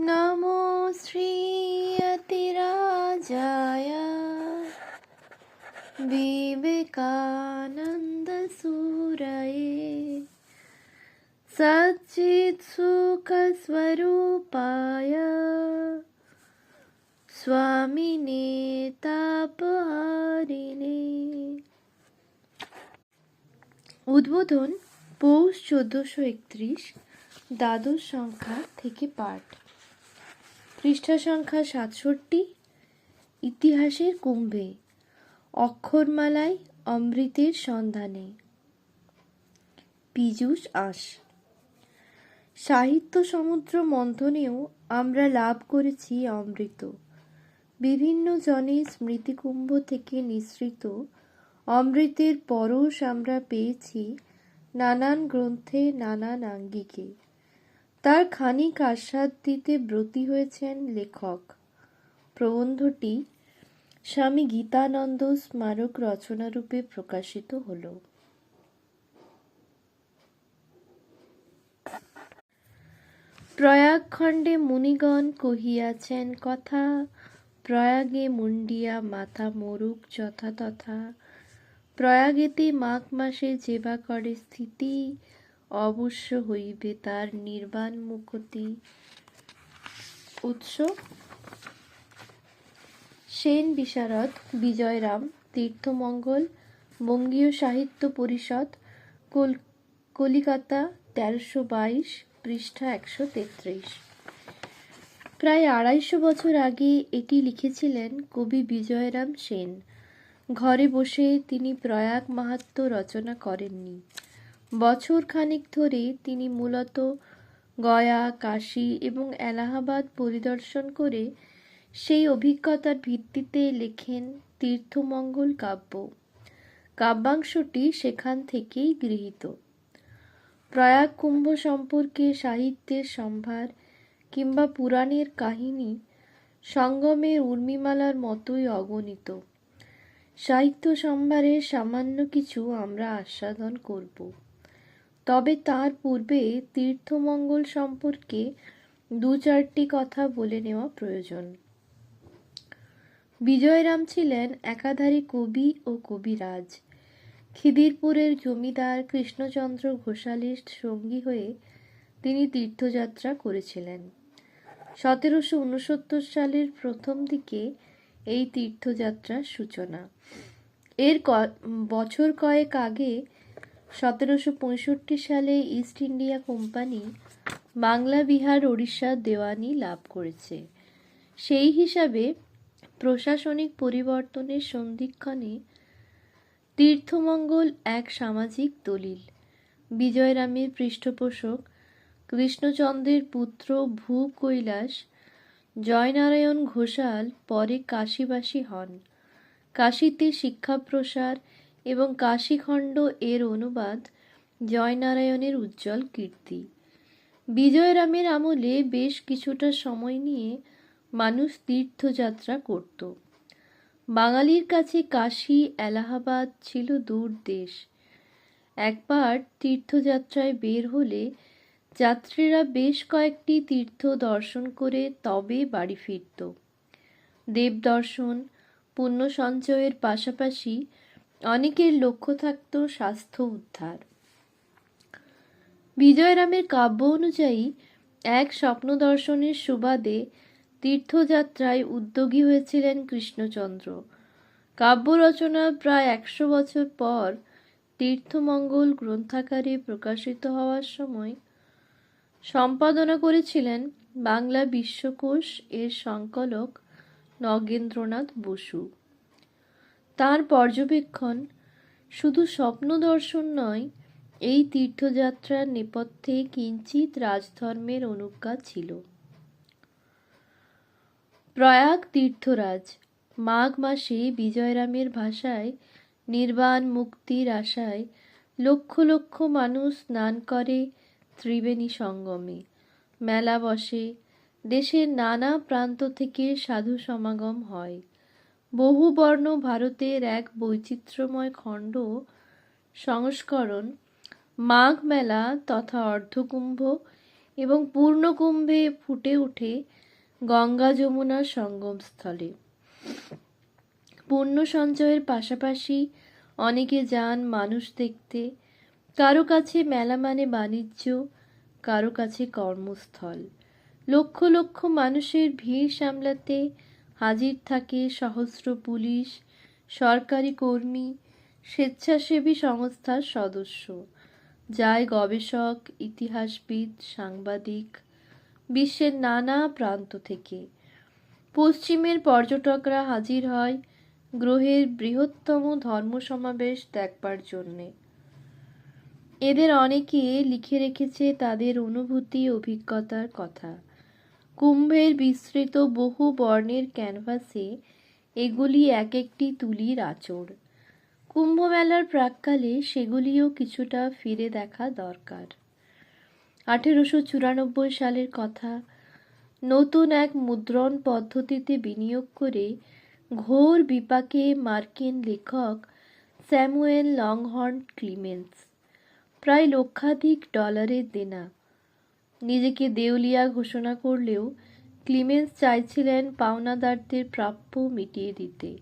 नमो श्रीयतिराजाय विवेकानन्दसूरये सच्चित्सुखस्वरूपाय स्वामिने তাপহারিণে উদ্বোধন পৌষ চোদ্দশো একত্রিশ দ্বাদশ সংখ্যা থেকে পাঠ পৃষ্ঠা সংখ্যা সাতষট্টি, ইতিহাসের কুম্ভে, অক্ষরমালায় অমৃতের সন্ধানে। পীযূষ আস সাহিত্য সমুদ্র মন্থনেও আমরা লাভ করেছি অমৃত। বিভিন্ন জনের স্মৃতিকুম্ভ থেকে নিঃসৃত অমৃতের পরশ আমরা পেয়েছি নানান গ্রন্থে, নানান আঙ্গিকে। তার খানিক আস্বাদ দিতে ব্রতী হয়েছেন লেখক। প্রবন্ধটি স্বামী গীতানন্দ স্মারক রচনারূপে প্রকাশিত হল। প্রয়াগ খণ্ডে মুনিগণ কহিয়াছেন, কথা প্রয়াগে মুন্ডিয়া মাথা মরুক যথা তথা প্রয়াগেতে মাঘ মাসে যেবা করে স্থিতি অবশ্য হইবে তার নির্বাণ মুখতি উৎস। সেন বিশারদ, বিজয়রাম, তীর্থমঙ্গল, বঙ্গীয় সাহিত্য পরিষদ, কল- কলিকাতা তেরোশো বাইশ পৃষ্ঠা একশো তেত্রিশ। প্রায় আড়াইশো বছর আগে এটি লিখেছিলেন কবি বিজয়রাম সেন। ঘরে বসে তিনি প্রয়াগ মাহাত্ম্য রচনা করেননি। বছর খানেক ধরে তিনি মূলত গয়া, কাশী এবং এলাহাবাদ পরিদর্শন করে সেই অভিজ্ঞতার ভিত্তিতে লেখেন তীর্থমঙ্গল কাব্য। কাব্যাংশটি সেখান থেকেই গৃহীত। প্রয়াগ কুম্ভ সম্পর্কে সাহিত্যের সম্ভার কিংবা পুরাণের কাহিনী সঙ্গমের উর্মিমালার মতোই অগণিত। সাহিত্য সম্ভারের সামান্য কিছু আমরা আস্বাদন করব। তবে তার পূর্বে তীর্থমঙ্গল সম্পর্কে দু চারটি কথা বলে নেওয়া প্রয়োজন। বিজয়রাম ছিলেন একাধারে কবি ও কবিরাজ। খিদিরপুরের জমিদার কৃষ্ণচন্দ্র ঘোষালের সঙ্গী হয়ে তিনি তীর্থযাত্রা করেছিলেন। সতেরোশো উনসত্তর সালের প্রথম দিকে এই তীর্থযাত্রার সূচনা। এর বছর কয়েক আগে সতেরোশো পঁয়ষট্টি সালে East India company Bangla, Bihar ওড়িশার দেওয়ানি লাভ করেছে। সেই হিসাবে প্রশাসনিক পরিবর্তনের সন্ধিক্ষণে তীর্থমঙ্গল এক সামাজিক দলিল। বিজয়রামের পৃষ্ঠপোষক, কৃষ্ণচন্দ্রের পুত্র ভূ কৈলাস, জয়নারায়ণ ঘোষাল পরে কাশীবাসী হন। কাশীতে শিক্ষাপ্রসার এবং কাশীখণ্ড এর অনুবাদ জয়নারায়ণের উজ্জ্বল কীর্তি। বিজয়রামের আমলে বেশ কিছুটা সময় নিয়ে মানুষ তীর্থযাত্রা করত। বাঙালির কাছে কাশী, এলাহাবাদ ছিল দূর দেশ। একবার তীর্থযাত্রায় বের হলে যাত্রীরা বেশ কয়েকটি তীর্থ দর্শন করে তবে বাড়ি ফিরত। দেব দর্শন পুণ্য সঞ্চয়ের পাশাপাশি অনেকের লক্ষ্য থাকত স্বাস্থ্য উদ্ধার। বিজয়রামের কাব্য অনুযায়ী এক স্বপ্ন দর্শনের সুবাদে তীর্থযাত্রায় উদ্যোগী হয়েছিলেন কৃষ্ণচন্দ্র। কাব্য রচনা প্রায় একশো বছর পর তীর্থমঙ্গল গ্রন্থাকারে প্রকাশিত হওয়ার সময় সম্পাদনা করেছিলেন বাংলা বিশ্বকোষ এর সংকলক নগেন্দ্রনাথ বসু। তার পর্যবেক্ষণ শুধু স্বপ্ন দর্শন নয়, এই তীর্থযাত্রার নেপথ্যে কিঞ্চিত রাজধর্মের অনুজ্ঞা ছিল। প্রয়াগ তীর্থরাজ, মাঘ মাসে বিজয়রামের ভাষায় নির্বাণ মুক্তির আশায় লক্ষ লক্ষ মানুষ স্নান করে ত্রিবেণী সঙ্গমে। মেলা বসে দেশের নানা প্রান্ত থেকে সাধু সমাগম হয়। বহুবর্ণ ভারতের এক বৈচিত্র্যময় খণ্ড সংস্করণ মাঘ মেলা তথা অর্ধকুম্ভ এবং পূর্ণকুম্ভে ফুটে ওঠে গঙ্গা যমুনার সঙ্গমস্থলে। পুণ্য সঞ্চয়ের পাশাপাশি অনেকে যান মানুষ দেখতে। কারও কাছে মেলা মানে বাণিজ্য, কারও কাছে কর্মস্থল। লক্ষ লক্ষ মানুষের ভিড় সামলাতে হাজির থাকে সহস্র পুলিশ, সরকারি কর্মী, স্বেচ্ছাসেবী সংস্থার সদস্য। যায় গবেষক, ইতিহাসবিদ, সাংবাদিক, বিশ্বের নানা প্রান্ত থেকে। পশ্চিমের পর্যটকরা হাজির হয় গ্রহের বৃহত্তম ধর্ম সমাবেশ দেখবার জন্যে। এদের অনেকে লিখে রেখেছে তাদের অনুভূতি, অভিজ্ঞতার কথা। কুম্ভের বিস্তৃত বহু বর্ণের ক্যানভাসে এগুলি এক একটি তুলির আচর কুম্ভমেলার প্রাককালে সেগুলিও কিছুটা ফিরে দেখা দরকার। আঠেরোশো চুরানব্বই সালের কথা, নতুন এক মুদ্রণ পদ্ধতিতে বিনিয়োগ করে ঘোর বিপাকে মার্কিন লেখক স্যামুয়েল লংহর্ন ক্লিমেন্স প্রায় লক্ষাধিক ডলারের দেনা। নিজেকে দেউলিয়া ঘোষণা করলেও ক্লিমেন্স চাইছিলেন পাওনাদারদের প্রাপ্য মিটিয়ে দিতে।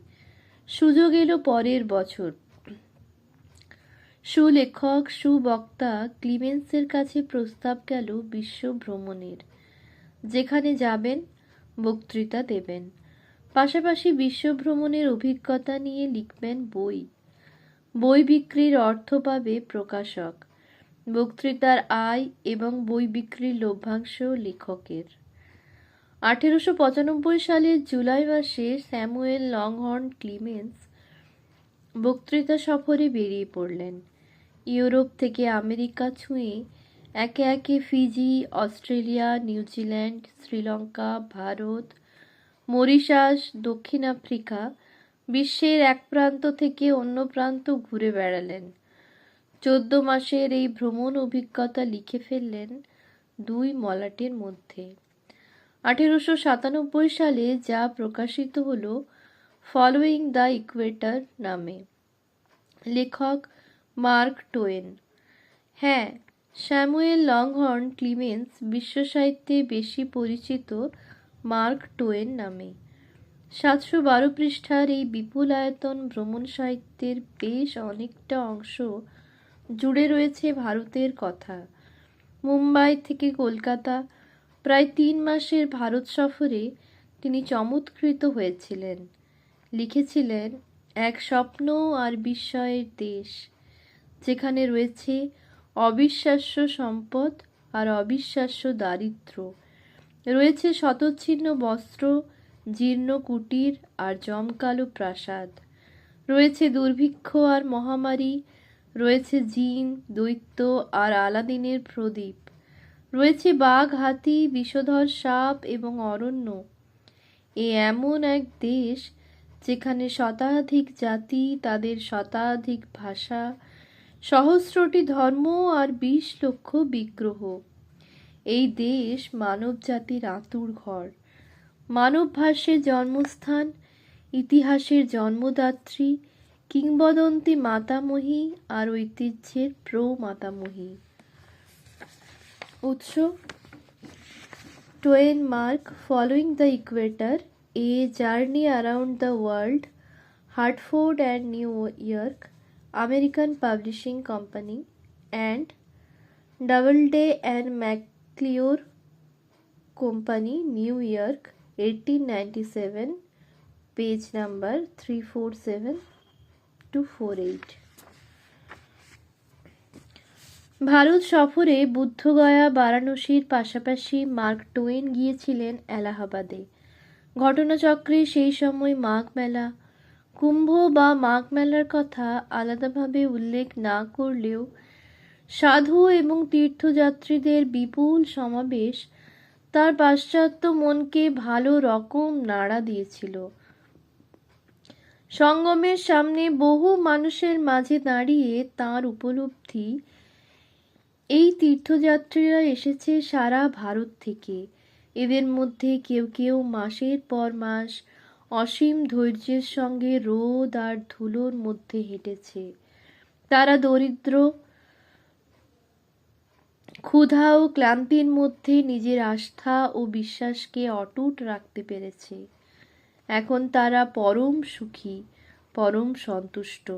সুযোগ এলো পরের বছর। সুলেখক, সুবক্তা ক্লিমেন্সের কাছে প্রস্তাব গেল বিশ্ব ভ্রমণের। যেখানে যাবেন, বক্তৃতা দেবেন। পাশাপাশি বিশ্ব ভ্রমণের অভিজ্ঞতা নিয়ে লিখবেন বই। বই বিক্রির অর্থ পাবে প্রকাশক। বক্তৃতার আয় এবং বই বিক্রির লভ্যাংশ লেখকের। আঠেরোশো পঁচানব্বই সালের জুলাই মাসে স্যামুয়েল লংহর্ন ক্লিমেন্স বক্তৃতা সফরে বেরিয়ে পড়লেন। ইউরোপ থেকে আমেরিকা ছুঁয়ে একে একে Fiji, Australia, New Zealand, Sri Lanka, Bharat, Mauritius, দক্ষিণ আফ্রিকা বিশ্বের এক প্রান্ত থেকে অন্য প্রান্ত ঘুরে বেড়ালেন। চোদ্দ মাসের এই ভ্রমণ অভিজ্ঞতা লিখে ফেললেন দুই মলাটের মধ্যে। আঠেরোশো সাতানব্বই সালে যা প্রকাশিত হল ফলোয়িং দ্য ইকুয়েটার নামে। লেখক মার্ক টোয়েন। হ্যাঁ স্যামুয়েল লংহর্ন ক্লিমেন্স বিশ্বসাহিত্যে বেশি পরিচিত মার্ক টোয়েন নামে। সাতশো বারো পৃষ্ঠার এই বিপুল আয়তন ভ্রমণ সাহিত্যের বেশ অনেকটা অংশ জুড়ে রয়েছে ভারতের কথা। মুম্বাই থেকে কলকাতা, প্রায় তিন মাসের ভারত সফরে তিনি চমৎকৃত হয়েছিলেন। লিখেছিলেন, এক স্বপ্ন আর বিস্ময়ের দেশ যেখানে রয়েছে অবিশ্বাস্য সম্পদ আর অবিশ্বাস্য দারিদ্র। রয়েছে শতচ্ছিন্ন বস্ত্র, জীর্ণ কুটির আর জমকালো প্রাসাদ। রয়েছে দুর্ভিক্ষ আর মহামারী রয়েছে জিন, দৈত্য আর আলাদিনের প্রদীপ। রয়েছে বাঘ, হাতি, বিষধর সাপ এবং অরণ্য। এ এমন এক দেশ যেখানে শতাধিক জাতি, তাদের শতাধিক ভাষা, সহস্রটি ধর্ম আর বিশ লক্ষ বিগ্রহ। এই দেশ মানব জাতির আতুর ঘর। মানব ভাষ্যের জন্মস্থান, ইতিহাসের জন্মদাত্রী কিংবদন্তি মাতামহী আর ঐতিহ্যের প্রো মাতামহী। উৎস, Twain Mark, following the Equator, a journey around the world, Hartford and New York, American publishing company, and Doubleday and McClure company, New York, eighteen ninety seven, page number three four seven. Two four eight Bharat সফরে বুদ্ধগয়া, বারাণসীর পাশাপাশি mark two one গিয়েছিলেন এলাহাবাদে। ঘটনাচক্রে সেই সময় মাঘ মেলা। কুম্ভ বা মাঘ মেলার কথা আলাদাভাবে উল্লেখ না করলেও সাধু এবং তীর্থযাত্রীদের বিপুল সমাবেশ তার পাশ্চাত্য মনকে ভালো রকম নাড়া দিয়েছিল। সঙ্গমের সামনে বহু মানুষের মাঝে দাঁড়িয়ে তার উপলব্ধি। এই তীর্থযাত্রীরা এসেছে সারা ভারত থেকে। এদের মধ্যে কেউ কেউ মাসের পর মাস অসীম ধৈর্যের সঙ্গে রোদ আর ধুলোর মধ্যে হেঁটেছে। তারা দরিদ্র, ক্ষুধা ও ক্লান্তির মধ্যে নিজের আস্থা ও বিশ্বাসকে অটুট রাখতে পেরেছে। এখন তারা পরম সুখী, পরম সন্তুষ্ট।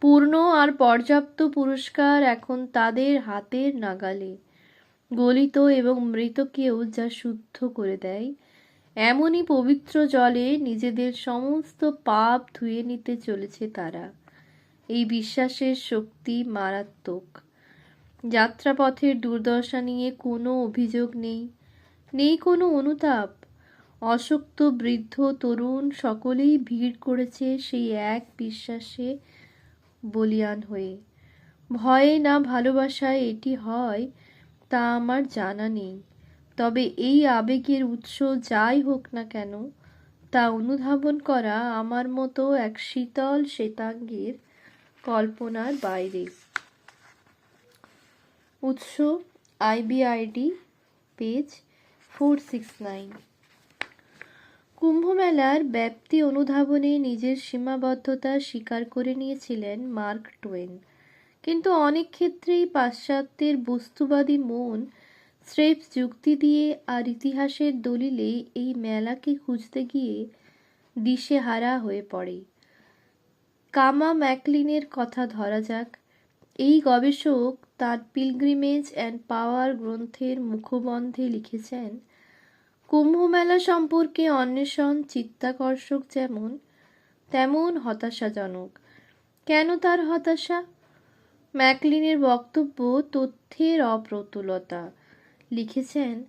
পূর্ণ আর পর্যাপ্ত পুরস্কার এখন তাদের হাতের নাগালে। গলিত এবং মৃতকেও যা শুদ্ধ করে দেয়, এমনই পবিত্র জলে নিজেদের সমস্ত পাপ ধুয়ে নিতে চলেছে তারা। এই বিশ্বাসের শক্তি মারাত্মক। যাত্রাপথের দুর্দশা নিয়ে কোনো অভিযোগ নেই নেই কোনো অনুতাপ। অশক্ত বৃদ্ধ তরুণ সকলেই ভিড় করেছে সেই এক বিশ্বাসে বলিয়ান হয়ে। ভয়ে না ভালোবাসায় এটি হয়, তা আমার জানা নেই। তবে এই আবেগের উৎস যাই হোক না কেন, তা অনুধাবন করা আমার মতো এক শীতল শ্বেতাঙ্গের কল্পনার বাইরে। উৎস, IBID, page, four six nine. কুম্ভমেলার ব্যাপ্তি অনুধাবনে নিজের সীমাবদ্ধতা স্বীকার করে নিয়েছিলেন মার্ক টোয়েন। কিন্তু অনেক ক্ষেত্রেই পাশ্চাত্যের বস্তুবাদী মন স্রেফ যুক্তি দিয়ে আর ইতিহাসের দলিলে এই মেলাকে খুঁজতে গিয়ে দিশেহারা হয়ে পড়ে। কামা ম্যাকলিনের কথা ধরা যাক, এই গবেষক তার পিলগ্রিমেজ অ্যান্ড পাওয়ার গ্রন্থের মুখবন্ধে লিখেছেন কুম্ভমেলা সম্পর্কে অন্বেষণ চিত্তাকর্ষক যেমন, তেমন হতাশাজনক। কেন তার হতাশা? ম্যাকলিনের বক্তব্য তথ্যের অপ্রতুলতা। লিখেছেন,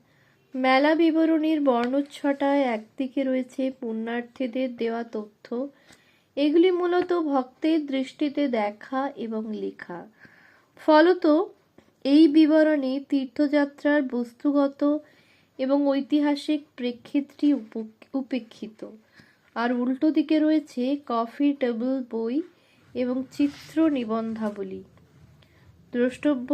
মেলা বিবরণীর বর্ণচ্ছটায় একদিকে রয়েছে পুণ্যার্থীদের দেওয়া তথ্য, এগুলি মূলত ভক্তের দৃষ্টিতে দেখা এবং লেখা। ফলত এই বিবরণে তীর্থযাত্রার বস্তুগত এবং ঐতিহাসিক প্রেক্ষিতটি উপেক্ষিত। আর উল্টো দিকে রয়েছে কফি টেবিল বই এবং চিত্র নিবন্ধাবলী। দ্রষ্টব্য,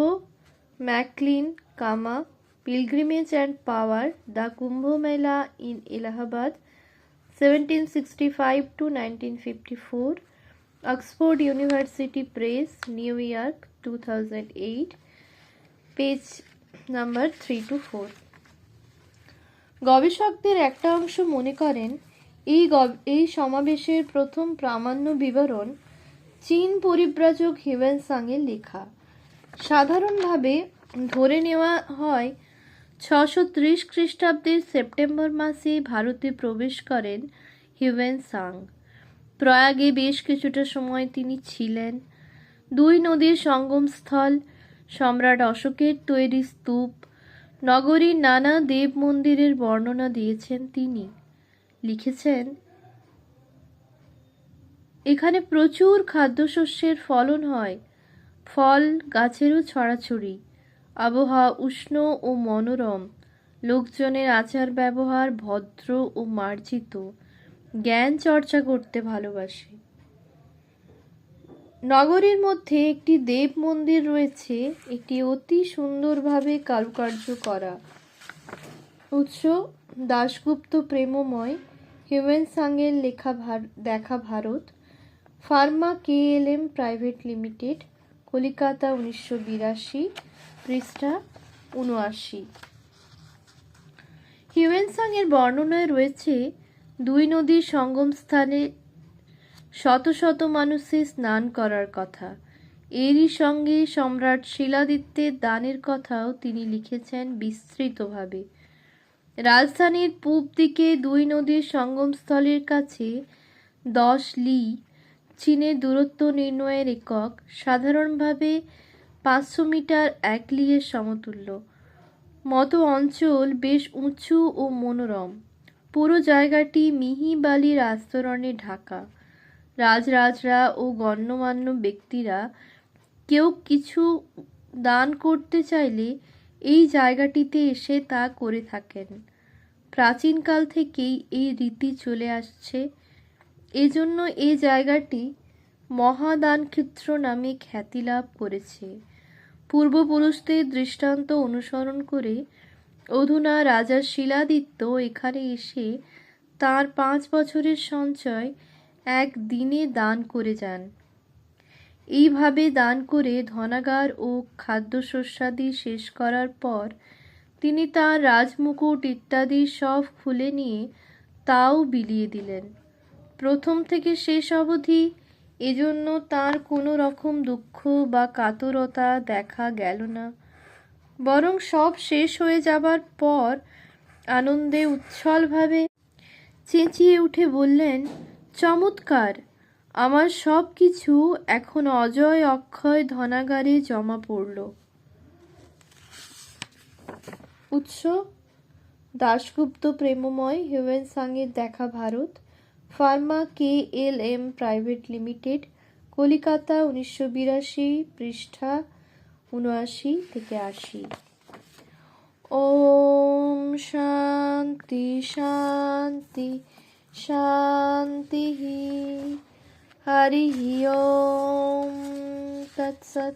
Maclean, Kama, pilgrimage and power, the Kumbh Mela in Allahabad, seventeen sixty five to nineteen fifty four, Oxford University Press, New York, two thousand eight, page number three two four. গবেষকদের একটা অংশ মনে করেন, এই এই সমাবেশের প্রথম প্রামাণ্য বিবরণ চীন পরিব্রাজক হিউয়েন সাংয়ের লেখা। সাধারণভাবে ধরে নেওয়া হয়, ছশো ত্রিশ খ্রিস্টাব্দের সেপ্টেম্বর মাসে ভারতে প্রবেশ করেন হিউয়েন সাং। প্রয়াগে বেশ কিছুটা সময় তিনি ছিলেন। দুই নদীর সঙ্গমস্থল, সম্রাট অশোকের তৈরি স্তূপ নগরীর নানা দেব মন্দিরের বর্ণনা দিয়েছেন তিনি। লিখেছেন, এখানে প্রচুর খাদ্যশস্যের ফলন হয়। ফল, গাছেরও ছড়াছড়ি। আবহাওয়া উষ্ণ ও মনোরম। লোকজনের আচার ব্যবহার ভদ্র ও মার্জিত। জ্ঞান চর্চা করতে ভালোবাসে। নগরীর মধ্যে একটি দেব মন্দির রয়েছে একটি অতি সুন্দরভাবে কারুকার্য করা। উৎস দাশগুপ্ত প্রেমময় হিউম্যান সাংয়ের লেখা দেখা Bharat, Pharma K L M Private Limited, Kalikata উনিশশো বিরাশি, পৃষ্ঠা উনআশি হিউয়েনসাং এর বর্ণনায় রয়েছে, দুই নদীর সঙ্গম স্থানে শত শত মানুষের স্নান করার কথা। এরই সঙ্গে সম্রাট শিলাদিত্যের দানের কথাও তিনি লিখেছেন বিস্তৃতভাবে। রাজধানীর পূব দিকে দুই নদীর সঙ্গমস্থলের কাছে দশ লি চীনের দূরত্ব নির্ণয়ের একক, সাধারণভাবে পাঁচশো মিটার এক লিয়ের সমতুল্য। মতো অঞ্চল বেশ উঁচু ও মনোরম। পুরো জায়গাটি মিহি বালির আস্তরণে ঢাকা। রাজরাজরা ও গণ্যমান্য ব্যক্তিরা কেউ কিছু দান করতে চাইলে এই জায়গাটিতে এসে তা করে থাকেন। প্রাচীনকাল থেকেই এই রীতি চলে আসছে। এজন্য এই জায়গাটি মহাদানক্ষেত্র নামে খ্যাতি লাভ করেছে। পূর্বপুরুষদের দৃষ্টান্ত অনুসরণ করে অধুনা রাজা শিলাদিত্য এখানে এসে তার পাঁচ বছরের সঞ্চয় এক দিনে দান করে যান। এইভাবে দান করে ধনাগার ও খাদ্যশস্যাদি শেষ করার পর তিনি তাঁর রাজমুকুট ইত্যাদি সব খুলে নিয়ে তাও বিলিয়ে দিলেন। প্রথম থেকে শেষ অবধি এজন্য তার কোনো রকম দুঃখ বা কাতরতা দেখা গেল না। বরং সব শেষ হয়ে যাবার পর আনন্দে উচ্ছলভাবে চেঁচিয়ে উঠে বললেন চমৎকার। আমার সব কিছু এখন অজয়, অক্ষয়, ধনাগারে জমা পড়ল। উৎস, দাশগুপ্ত প্রেমময় হিউয়েন সাংয়ের দেখা Bharat, Pharma K L M Private Limited, Kalikata উনিশশো বিরাশি পৃষ্ঠা উনআশি থেকে আশি। ওম শান্তি শান্তি। শান্তি হরি ওম তৎসৎ